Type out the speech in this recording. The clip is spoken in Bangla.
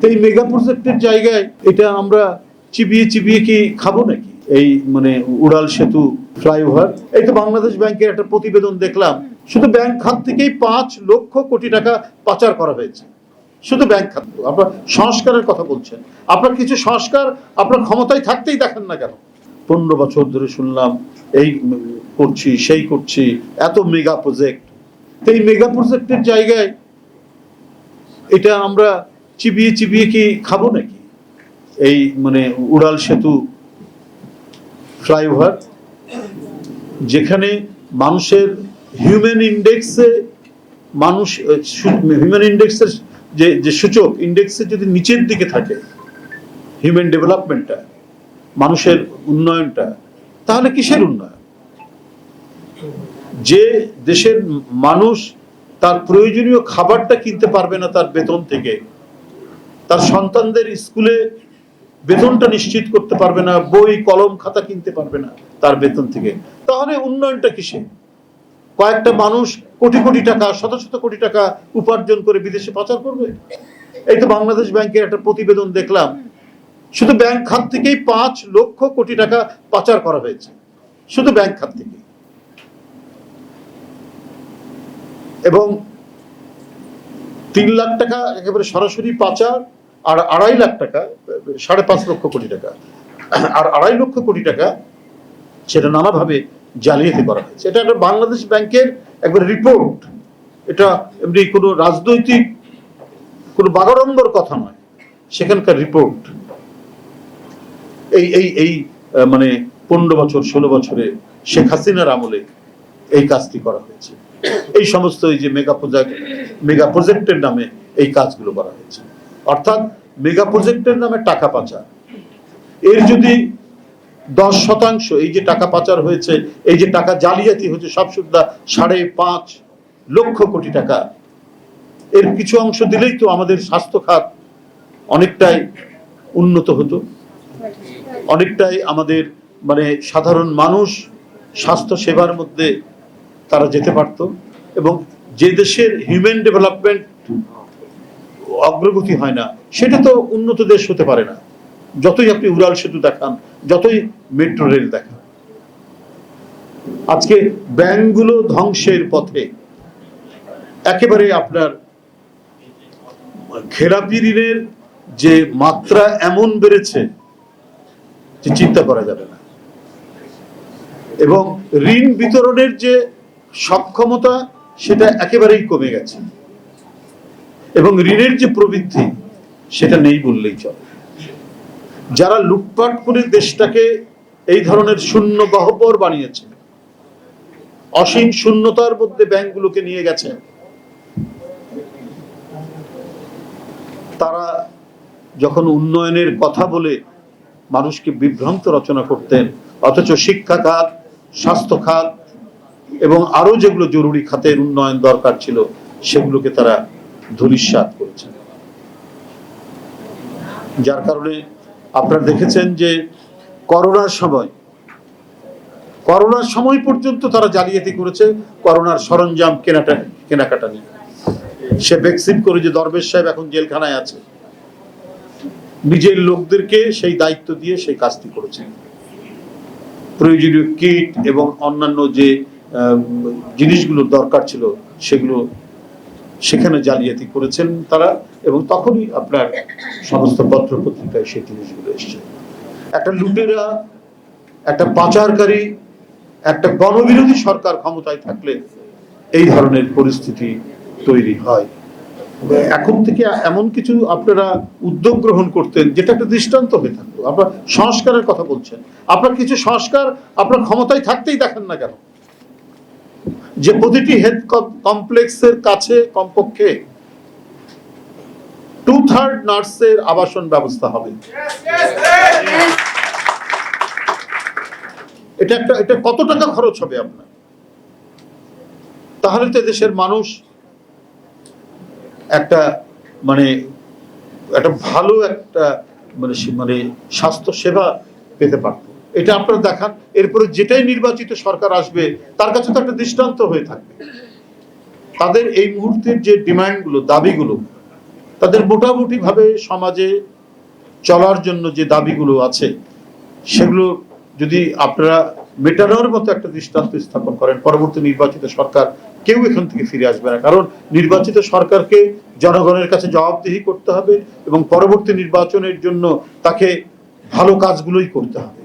এই মেগা প্রজেক্টের জায়গায় এটা আমরা চিবিয়ে চিবিয়ে কি খাব নাকি? এই মানে উড়াল সেতু ফ্লাইওভার এই তো বাংলাদেশ ব্যাংকের একটা প্রতিবেদন দেখলাম। শুধু ব্যাংক খাত থেকেই পাঁচ লক্ষ কোটি টাকা পাচার করা হয়েছে। শুধু ব্যাংক খাত। আপনার সংস্কারের কথা বলছেন। আপনার কিছু সংস্কার আপনার ক্ষমতায় থাকতেই দেখেন না কেন? পনেরো বছর ধরে শুনলাম, এই করছি, সেই করছি, এত মেগা প্রজেক্ট এই মেগা প্রজেক্টের জায়গায় এটা আমরা চিবিয়ে চিবিয়ে কি খাব নাকি? এই মানে উড়াল সেতু ফ্লাইওভার, যেখানে মানুষের হিউম্যান ইন্ডেক্সে মানুষ হিউম্যান ইন্ডেক্সের যে যে সূচক ইন্ডেক্সে যদি নিচের দিকে থাকে হিউম্যান ডেভেলপমেন্টটা মানুষের উন্নয়নটা, তাহলে কিসের উন্নয়ন? যে দেশের মানুষ তার প্রয়োজনীয় খাবারটা কিনতে পারবে না তার বেতন থেকে তার সন্তানদের স্কুলে বেতনটা নিশ্চিত করতে পারবে না, বই, কলম, খাতা কিনতে পারবে না তার বেতন থেকে। তাহলে উন্নয়নটা কিসে কয়েকটা মানুষ কোটি কোটি টাকা, শত শত কোটি টাকা উপার্জন করে বিদেশে পাচার করবে? এই তো বাংলাদেশ ব্যাংকের একটা প্রতিবেদন দেখলাম। শুধু ব্যাংক খাত থেকেই পাঁচ লক্ষ কোটি টাকা পাচার করা হয়েছে। শুধু ব্যাংক খাত থেকে এবং তিন লাখ টাকা একেবারে সরাসরি পাচার আর আড়াই লাখ টাকা, সাড়ে পাঁচ লক্ষ কোটি টাকা। আর আড়াই লক্ষ কোটি টাকা সেটা নানাভাবে জালিয়াতি করা হয়েছে। এটা একটা বাংলাদেশ ব্যাংকের একবার রিপোর্ট এটা এমনি কোনো রাজনৈতিক, কোনো বাগাড়ম্বর কথা নয়। সেখানকার রিপোর্ট এই এই এই মানে পনেরো বছর, ষোলো বছরে শেখ হাসিনার আমলে এই কাজটি করা হয়েছে। এই সমস্ত এই যে মেগা প্রজেক্ট, মেগা প্রজেক্টের নামে এই কাজগুলো করা হয়েছে। অর্থাৎ মেগা প্রজেক্টের নামে টাকা পাচার। এর যদি দশ শতাংশ এই যে টাকা পাচার হয়েছে, এই যে টাকা জালিয়াতি হয়েছে, সব সুদ্ধা সাড়ে পাঁচ লক্ষ কোটি টাকা, এর কিছু অংশ দিলেই তো আমাদের স্বাস্থ্য খাত অনেকটাই উন্নত হতো। অনেকটাই আমাদের মানে সাধারণ মানুষ স্বাস্থ্য সেবার মধ্যে তারা যেতে পারত এবং যে দেশের হিউম্যান ডেভেলপমেন্ট অগ্রগতি হয় না। সেটা তো উন্নত দেশ হতে পারে না। যতই আপনি উড়াল সেতু দেখান, যতই মেট্রো রেল দেখান। আজকে ব্যাংকগুলো ধ্বংসের পথে একেবারে আপনার খেলাপি ঋণের যে মাত্রা এমন বেড়েছে যে চিন্তা করা যাবে না। এবং ঋণ বিতরণের যে সক্ষমতা, সেটা একেবারেই কমে গেছে। এবং ঋণের যে প্রবৃদ্ধি, সেটা নেই বললেই চলে। যারা লুটপাট করে দেশটাকে এই ধরনের শূন্য গহ্বর বানিয়েছে, অসীম শূন্যতার মধ্যে ব্যাংকগুলোকে নিয়ে গেছে, তারা যখন উন্নয়নের কথা বলে মানুষকে বিভ্রান্ত রচনা করতেন, অথচ শিক্ষা খাত, স্বাস্থ্য খাত এবং আরও যেগুলো জরুরি খাতের উন্নয়ন দরকার ছিল, সেগুলোকে তারা ধূলিসাৎ করেছেন। যার কারণে আপনারা দেখেছেন যে করোনার সময় করোনার সময় পর্যন্ত তারা জালিয়াতি করেছে, করোনার সরঞ্জাম কেনাটা, কেনাকাটা নিয়ে। সে ভ্যাকসিন করে যে দরবেশ সাহেব এখন জেলখানায় আছে, নিজের লোকদেরকে সেই দায়িত্ব দিয়ে সেই কাজটি করেছেন প্রয়োজনীয় কিট এবং অন্যান্য যে জিনিসগুলো দরকার ছিল, সেগুলো সেখানে জালিয়াতি করেছেন তারা এবং তখনই আপনার সমস্ত পত্র পত্রিকায় সেই জিনিসগুলো এসছে। একটা লুটেরা, একটা পাচারকারী, একটা গণবিরোধী সরকার ক্ষমতায় থাকলে এই ধরনের পরিস্থিতি তৈরি হয়। এখন থেকে এমন কিছু আপনারা উদ্যোগ গ্রহণ করতেন যেটা একটা দৃষ্টান্ত হয়ে থাকতো। আপনার সংস্কারের কথা বলছেন। আপনার কিছু সংস্কার আপনার ক্ষমতায় থাকতেই দেখেন না কেন? যে প্রতিটি হেলথ কমপ্লেক্সের কাছে কমপক্ষে টু থার্ড নার্সের আবাসন ব্যবস্থা হবে। এটা একটা, এটা কত টাকা খরচ হবে আপনার? তাহলে তো দেশের মানুষ একটা মানে একটা ভালো একটা মানে মানে স্বাস্থ্য সেবা পেতে পারত। এটা আপনারা দেখান। এরপরে যেটাই নির্বাচিত সরকার আসবে, তার কাছে তো একটা দৃষ্টান্ত হয়ে থাকবে। তাদের এই মুহূর্তের যে ডিমান্ডগুলো, দাবিগুলো, তাদের মোটামুটি ভাবে সমাজে চলার জন্য যে দাবিগুলো আছে, সেগুলো যদি আপনারা মেটানোর মতো একটা দৃষ্টান্ত স্থাপন করেন, পরবর্তী নির্বাচিত সরকার কেউ এখান থেকে ফিরে আসবে না। কারণ নির্বাচিত সরকারকে জনগণের কাছে জবাবদিহি করতে হবে এবং পরবর্তী নির্বাচনের জন্য তাকে ভালো কাজগুলোই করতে হবে।